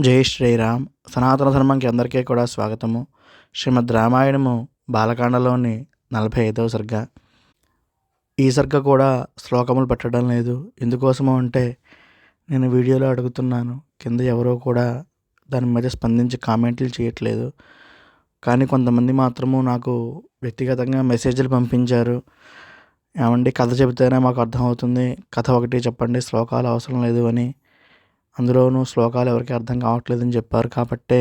జై శ్రీరామ్. సనాతన ధర్మంకి అందరికీ కూడా స్వాగతము. శ్రీమద్ రామాయణము బాలకాండలోని నలభై ఐదవ సర్గ. ఈ సర్గ కూడా శ్లోకములు పెట్టడం లేదు. ఎందుకోసము అంటే నేను వీడియోలో అడుగుతున్నాను. కింద ఎవరో కూడా దాని మీద స్పందించి కామెంట్లు చేయట్లేదు. కానీ కొంతమంది మాత్రము నాకు వ్యక్తిగతంగా మెసేజ్లు పంపించారు. ఏమండి కథ చెబితేనే మాకు అర్థమవుతుంది. కథ ఒకటి చెప్పండి శ్లోకాలు అవసరం లేదు అని. అందులోనూ శ్లోకాలు ఎవరికి అర్థం కావట్లేదని చెప్పారు కాబట్టే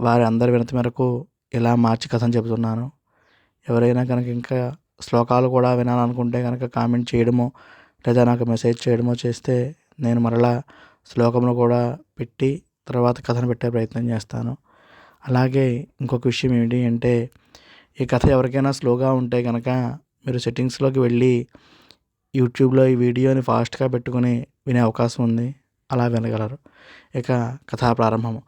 వారి అందరి వినతి మేరకు ఇలా మార్చి కథను చెబుతున్నాను. ఎవరైనా కనుక ఇంకా శ్లోకాలు కూడా వినాలనుకుంటే కనుక కామెంట్ చేయడమో లేదా నాకు మెసేజ్ చేయడమో చేస్తే నేను మరలా శ్లోకములు కూడా పెట్టి తర్వాత కథను పెట్టే ప్రయత్నం చేస్తాను. అలాగే ఇంకొక విషయం ఏమిటి అంటే ఈ కథ ఎవరికైనా స్లోగా ఉంటే కనుక మీరు సెట్టింగ్స్లోకి వెళ్ళి యూట్యూబ్లో ఈ వీడియోని ఫాస్ట్గా పెట్టుకుని వినే అవకాశం ఉంది. అలా వినగలరు. ఇక కథా ప్రారంభము.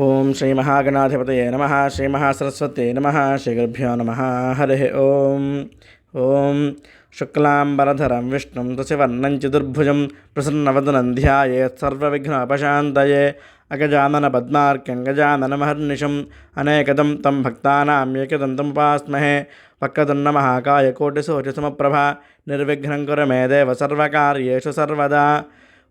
ఓం శ్రీ మహాగణాధిపతయే నమ. శ్రీ మహాసరస్వతే నమ. శ్రీ గురుభ్యో నమ. హరి ఓం. ఓం. శుక్లాంబరధరం విష్ణుం దశవర్ణం చతుర్భుజం ప్రసన్నవదనం ధ్యాయేత్ సర్వవిఘ్నోపశాంతయే. అగజానన పద్మార్క్యం గజాననమహర్నిశం అనేకదం తం భక్తానాం ఏకదంతముపాస్మహే వక్రదున్న మహాకాయ కోటిసూర్యసమప్రభ నిర్విఘ్నం కురు మే దేవ సర్వకార్యేషు సర్వదా.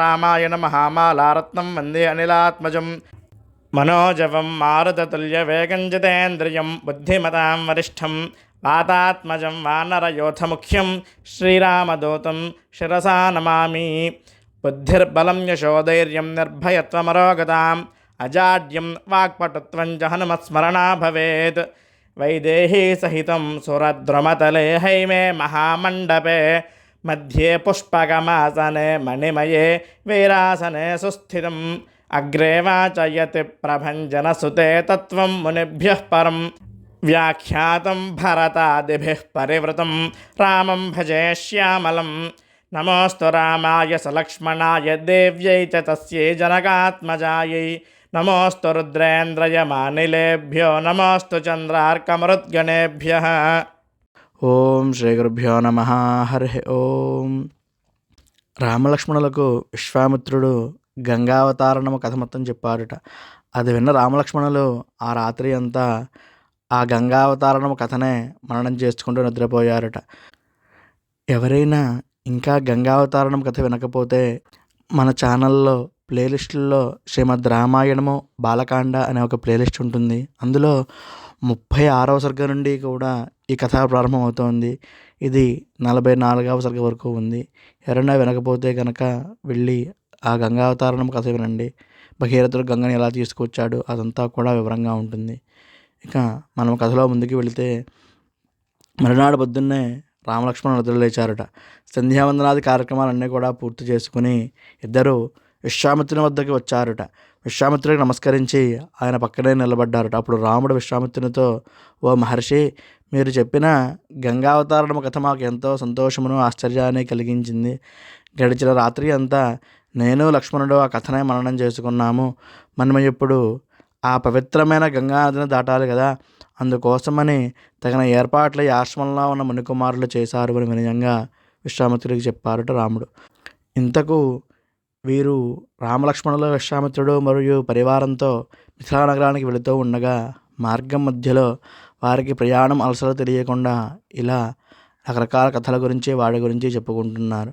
రామాయణ మహామాలారత్నం వందే అనిలాత్మజం మనోజవం మారుతతుల్య మారుతతుల్యవేగంజితేంద్రియం బుద్ధిమతాం వరిష్టం వాతాత్మజం వానరయోధముఖ్యం శ్రీరామదూతం శిరసా నమామి బుద్ధిర్బలం యశోధైర్యం నిర్భయత్వమరోగతాం అజాడ్యం వాక్పటుత్వం చ భవేత్ వైదేహీ సహితం సురద్రుమతలే హైమే మహామండపే मध्ये पुष्पकमासने मणिमये वीरासने सुस्थितम् अग्रे वाचयति प्रभञ्जनसुते तत्त्वं मुनिभ्यः परं व्याख्यातं भरतादिभिः परिवृतं रामं भजे श्यामलं नमोऽस्तु रामाय सलक्ष्मणाय देव्यै च तस्यै जनकात्मजायै नमोऽस्तु रुद्रेन्द्रयमानिलेभ्यो नमोऽस्तु चन्द्रार्कमरुद्गणेभ्यः ఓం శ్రీ గురుభ్యో నమ. హరి ఓం. రామలక్ష్మణులకు విశ్వామిత్రుడు గంగావతారణము కథ మొత్తం చెప్పారుట. అది విన్న రామలక్ష్మణులు ఆ రాత్రి అంతా ఆ గంగావతారణము కథనే మననం చేసుకుంటూ నిద్రపోయారట. ఎవరైనా ఇంకా గంగావతారణం కథ వినకపోతే మన ఛానల్లో ప్లేలిస్టుల్లో శ్రీమద్ రామాయణము బాలకాండ అనే ఒక ప్లేలిస్ట్ ఉంటుంది. అందులో ముప్పై ఆరవ సర్గ నుండి కూడా ఈ కథ ప్రారంభమవుతోంది. ఇది నలభై నాలుగవ సర్గ వరకు ఉంది. ఎవరైనా వినకపోతే కనుక వెళ్ళి ఆ గంగా అవతారణం కథ వినండి. భగీరథుడు గంగని ఎలా తీసుకొచ్చాడు అదంతా కూడా వివరంగా ఉంటుంది. ఇక మనం కథలో ముందుకు వెళితే మరునాడు పొద్దున్నే రామలక్ష్మణ నిద్ర లేచారట సంధ్యావందనాది కార్యక్రమాలన్నీ కూడా పూర్తి చేసుకుని ఇద్దరు విశ్వామిత్రుని వద్దకు వచ్చారట. విశ్వామిత్రుడికి నమస్కరించి ఆయన పక్కనే నిలబడ్డారట. అప్పుడు రాముడు విశ్వామిత్రునితో ఓ మహర్షి మీరు చెప్పిన గంగావతారణం కథ మాకు ఎంతో సంతోషమును ఆశ్చర్యాన్ని కలిగించింది. గడిచిన రాత్రి అంతా నేను లక్ష్మణుడు ఆ కథనే మననం చేసుకున్నాము. మనం ఇప్పుడు ఆ పవిత్రమైన గంగా నదిని దాటాలి కదా. అందుకోసమని తగిన ఏర్పాట్లు ఈ ఆశ్రమంలో ఉన్న మునికుమారులు చేశారు అని వినయంగా విశ్వామిత్రుడికి చెప్పారట రాముడు. ఇంతకు వీరు రామలక్ష్మణుల విశ్వామిత్రుడు మరియు పరివారంతో మిథిలా నగరానికి వెళుతూ ఉండగా మార్గం మధ్యలో వారికి ప్రయాణం అలసలు తెలియకుండా ఇలా రకరకాల కథల గురించి వాడి గురించి చెప్పుకుంటున్నారు.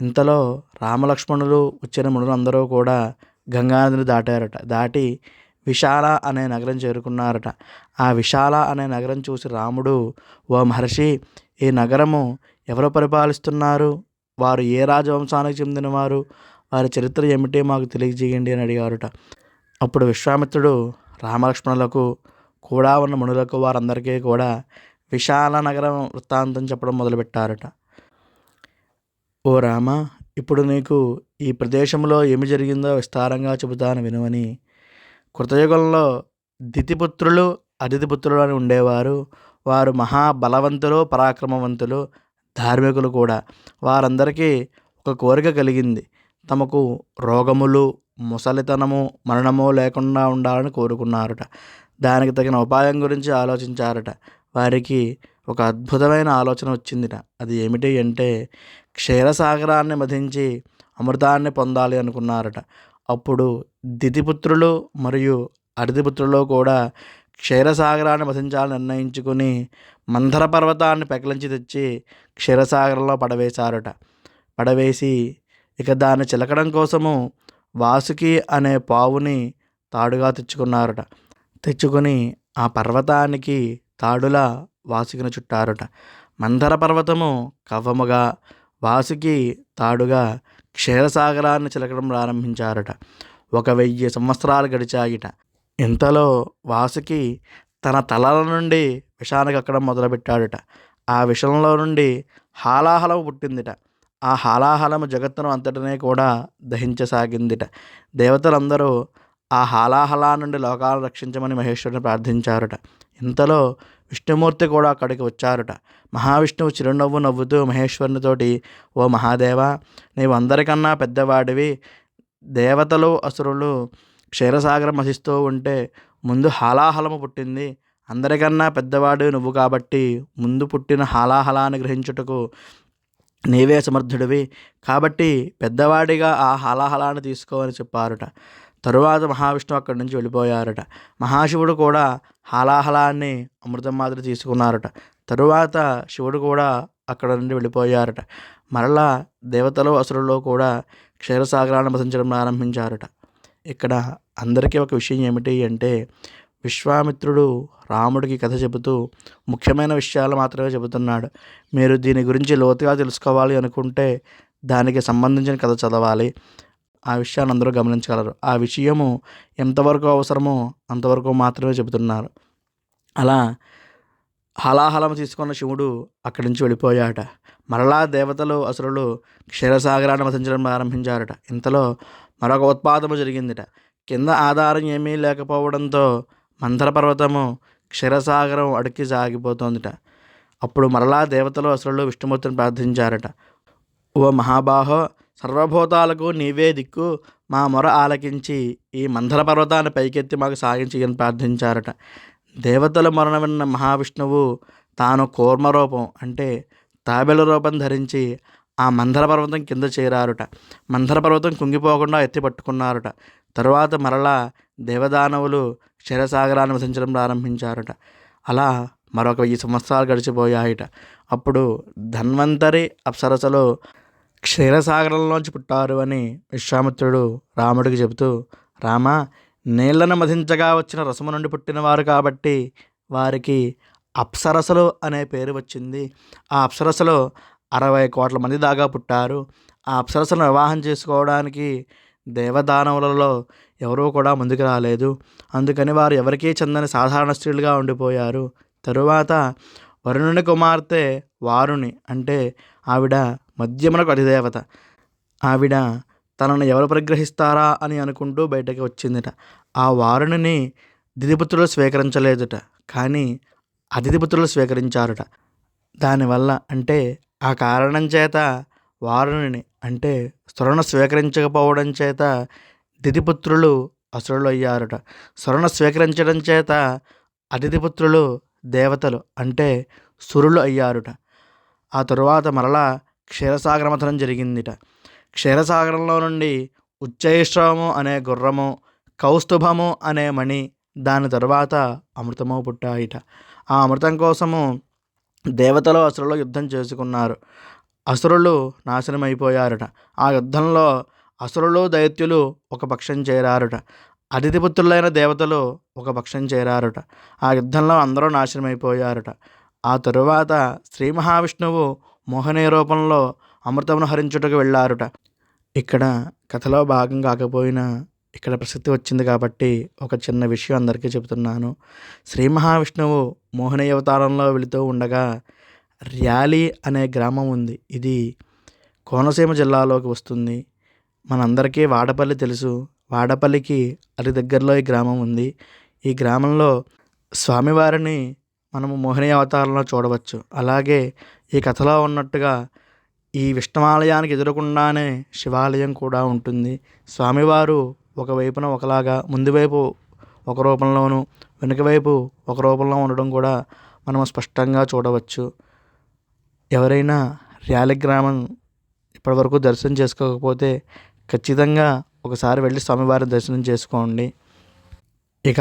ఇంతలో రామలక్ష్మణులు వచ్చిన మునులందరూ కూడా గంగానదిని దాటారట. దాటి విశాల అనే నగరం చేరుకున్నారట. ఆ విశాల అనే నగరం చూసి రాముడు ఓ మహర్షి ఈ నగరము ఎవరు పరిపాలిస్తున్నారు? వారు ఏ రాజవంశానికి చెందినవారు? వారి చరిత్ర ఏమిటి మాకు తెలియజేయండి అని అడిగారుట. అప్పుడు విశ్వామిత్రుడు రామలక్ష్మణులకు కూడా ఉన్న మునులకు వారందరికీ కూడా విశాల నగరం వృత్తాంతం చెప్పడం మొదలుపెట్టారట. ఓ రామ ఇప్పుడు నీకు ఈ ప్రదేశంలో ఏమి జరిగిందో విస్తారంగా చెబుతాను వినువని కృతయుగంలో దితిపుత్రులు అతిథిపుత్రులు అని ఉండేవారు. వారు మహాబలవంతులు పరాక్రమవంతులు ధార్మికులు కూడా. వారందరికీ ఒక కోరిక కలిగింది. తమకు రోగములు ముసలితనము మరణము లేకుండా ఉండాలని కోరుకున్నారట. దానికి తగిన ఉపాయం గురించి ఆలోచించారట. వారికి ఒక అద్భుతమైన ఆలోచన వచ్చిందిట. అది ఏమిటి అంటే క్షీరసాగరాన్ని మధించి అమృతాన్ని పొందాలి అనుకున్నారట. అప్పుడు దితిపుత్రులు మరియు అరిదిపుత్రులు కూడా క్షీరసాగరాన్ని మధించాలని నిర్ణయించుకుని మందర పర్వతాన్ని పెకలించి తెచ్చి క్షీరసాగరంలో పడవేశారట. పడవేసి ఇక దాన్ని చిలకడం కోసము వాసుకి అనే పావుని తాడుగా తెచ్చుకున్నారట. తెచ్చుకొని ఆ పర్వతానికి తాడులా వాసుకిని చుట్టారట. మందర పర్వతము కవ్వముగా వాసుకి తాడుగా క్షీరసాగరాన్ని చిలకడం ప్రారంభించారట. ఒక వెయ్యి సంవత్సరాలు గడిచాయిట. ఇంతలో వాసుకి తన తలల నుండి విషానికి అక్కడం మొదలుపెట్టాడట. ఆ విషంలో నుండి హాలాహలం పుట్టిందిట. ఆ హాలాహలము జగత్తును అంతటినే కూడా దహించసాగిందిట. దేవతలందరూ ఆ హాలాహలా నుండి లోకాలను రక్షించమని మహేశ్వరుని ప్రార్థించారట. ఇంతలో విష్ణుమూర్తి కూడా అక్కడికి వచ్చారట. మహావిష్ణువు చిరునవ్వు నవ్వుతూ మహేశ్వరునితోటి ఓ మహాదేవ నీవు అందరికన్నా పెద్దవాడివి. దేవతలు అసురులు క్షీరసాగరం మసిస్తూ ఉంటే ముందు హాలాహలము పుట్టింది. అందరికన్నా పెద్దవాడు నువ్వు కాబట్టి ముందు పుట్టిన హాలాహలాన్ని గ్రహించుటకు నీవే సమర్థుడివి. కాబట్టి పెద్దవాడిగా ఆ హాలాహలాన్ని తీసుకోమని చెప్పారట. తరువాత మహావిష్ణువు అక్కడి నుంచి వెళ్ళిపోయారట. మహాశివుడు కూడా హాలాహలాన్ని అమృతం మాదిరి తీసుకున్నారట. తరువాత శివుడు కూడా అక్కడ నుండి వెళ్ళిపోయారట. మరలా దేవతలు అసురులు కూడా క్షీరసాగరాన్ని భసించడం ప్రారంభించారట ఇక్కడ అందరికీ ఒక విషయం ఏమిటి అంటే విశ్వామిత్రుడు రాముడికి కథ చెబుతూ ముఖ్యమైన విషయాలు మాత్రమే చెబుతున్నాడు. మీరు దీని గురించి లోతుగా తెలుసుకోవాలి అనుకుంటే దానికి సంబంధించిన కథ చదవాలి. ఆ విషయాన్ని అందరూ గమనించగలరు. ఆ విషయము ఎంతవరకు అవసరమో అంతవరకు మాత్రమే చెబుతున్నారు. అలా హలాహలం తీసుకున్న శివుడు అక్కడి నుంచి వెళ్ళిపోయాట మరలా దేవతలు అసురులు క్షీరసాగరాన్ని వసించడం ప్రారంభించారట. ఇంతలో మరొక ఉత్పాదము జరిగిందిట. కింద ఆధారం ఏమీ లేకపోవడంతో మందర పర్వతము క్షీరసాగరం అడికి సాగిపోతోందిట. అప్పుడు మరలా దేవతలు అసురులు విష్ణుమూర్తిని ప్రార్థించారట. ఓ మహాబాహో సర్వభూతాలకు నీవే దిక్కు మా మొర ఆలకించి ఈ మందర పర్వతాన్ని పైకెత్తి మాకు సాగించి ప్రార్థించారట. దేవతల మరణ విన్న మహావిష్ణువు తాను కూర్మరూపం అంటే తాబెల రూపం ధరించి ఆ మందర పర్వతం కింద చేరారుట. మందర పర్వతం కుంగిపోకుండా ఎత్తి పట్టుకున్నారట. తరువాత మరలా దేవదానవులు క్షీరసాగరాన్ని వసించడం ప్రారంభించారట. అలా మరొక వెయ్యి సంవత్సరాలు గడిచిపోయాయట. అప్పుడు ధన్వంతరి అప్సరసలో క్షీరసాగరంలోంచి పుట్టారు అని విశ్వామిత్రుడు రాముడికి చెబుతూ రామ నీళ్ళను మధించగా వచ్చిన రసము నుండి పుట్టినవారు కాబట్టి వారికి అప్సరసలు అనే పేరు వచ్చింది. ఆ అప్సరసలు అరవై కోట్ల మంది దాకా పుట్టారు. ఆ అప్సరసను వివాహం చేసుకోవడానికి దేవదానవులలో ఎవరూ కూడా ముందుకు రాలేదు. అందుకని వారు ఎవరికీ చెందని సాధారణ స్త్రీలుగా ఉండిపోయారు. తరువాత వరుణుని కుమార్తె వారుని అంటే ఆవిడ మధ్యమునకు అధిదేవత. ఆవిడ తనను ఎవరు పరిగ్రహిస్తారా అని అనుకుంటూ బయటకి వచ్చిందిట. ఆ వారుణిని దిదిపుత్రులు స్వీకరించలేదుట. కానీ అతిథిపుత్రులు స్వీకరించారుట. దానివల్ల అంటే ఆ కారణం చేత వారుని అంటే స్వరణ స్వీకరించకపోవడం చేత దితిపుత్రులు అసురులు అయ్యారుట. స్వరణ స్వీకరించడం చేత అతిథిపుత్రులు దేవతలు అంటే సురులు అయ్యారుట. ఆ తరువాత మరలా క్షీరసాగరమథనం జరిగిందిట. క్షీరసాగరంలో నుండి ఉచ్చైశ్రవము అనే గుర్రము కౌస్తుభము అనే మణి దాని తర్వాత అమృతము పుట్టాయిట. ఆ అమృతం కోసము దేవతలు అసురులు యుద్ధం చేసుకున్నారు. అసురులు నాశనం ఆ యుద్ధంలో అసురులు దైత్యులు ఒక పక్షం చేరారుట. అతిథిపుత్రులైన దేవతలు ఒక పక్షం చేరారుట. ఆ యుద్ధంలో అందరూ నాశనమైపోయారుట. ఆ తరువాత శ్రీ మహావిష్ణువు మోహనీయ రూపంలో అమృతమును హరించుటకు వెళ్ళారుట. ఇక్కడ కథలో భాగం కాకపోయినా ఇక్కడ ప్రసిద్ధి వచ్చింది కాబట్టి ఒక చిన్న విషయం అందరికీ చెబుతున్నాను. శ్రీ మహావిష్ణువు మోహనీయ అవతారంలో వెళుతూ ఉండగా ర్యాలీ అనే గ్రామం ఉంది. ఇది కోనసీమ జిల్లాలోకి వస్తుంది. మనందరికీ వాడపల్లి తెలుసు. వాడపల్లికి అతి దగ్గరలో ఈ గ్రామం ఉంది. ఈ గ్రామంలో స్వామివారిని మనము మోహిని అవతారంలో చూడవచ్చు. అలాగే ఈ కథలో ఉన్నట్టుగా ఈ విష్ణువాలయానికి ఎదురకుండానే శివాలయం కూడా ఉంటుంది. స్వామివారు ఒకవైపున ఒకలాగా ముందు వైపు ఒక రూపంలోను వెనుక వైపు ఒక రూపంలో ఉండడం కూడా మనం స్పష్టంగా చూడవచ్చు. ఎవరైనా ర్యాలీ గ్రామం ఇప్పటివరకు దర్శనం చేసుకోకపోతే ఖచ్చితంగా ఒకసారి వెళ్ళి స్వామివారి దర్శనం చేసుకోండి. ఇక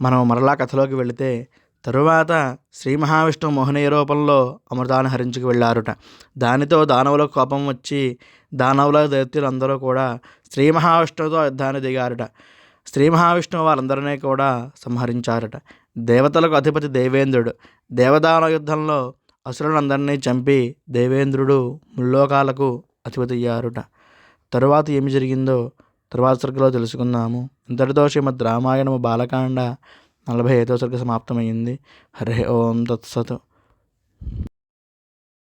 మనం మరలా కథలోకి వెళితే తరువాత శ్రీ మహావిష్ణువు మోహనీయ రూపంలో అమృతాన్ని హరించుకు వెళ్ళారుట. దానితో దానవులకు కోపం వచ్చి దానవుల దైత్యులు అందరూ కూడా శ్రీ మహావిష్ణువుతో యుద్ధాన్ని దిగారట. శ్రీ మహావిష్ణువు వారందరినీ కూడా సంహరించారట. దేవతలకు అధిపతి దేవేంద్రుడు. దేవదాన యుద్ధంలో అసురులందరినీ చంపి దేవేంద్రుడు ముల్లోకాలకు అధిపతి అయ్యారుట. తరువాత ఏమి జరిగిందో తరువాత సర్గలో తెలుసుకుందాము. ఇంతటితో శ్రీమద్ రామాయణము బాలకాండ నలభై ఐదో సర్గ సమాప్తమైంది. హరి ఓం తత్సత్.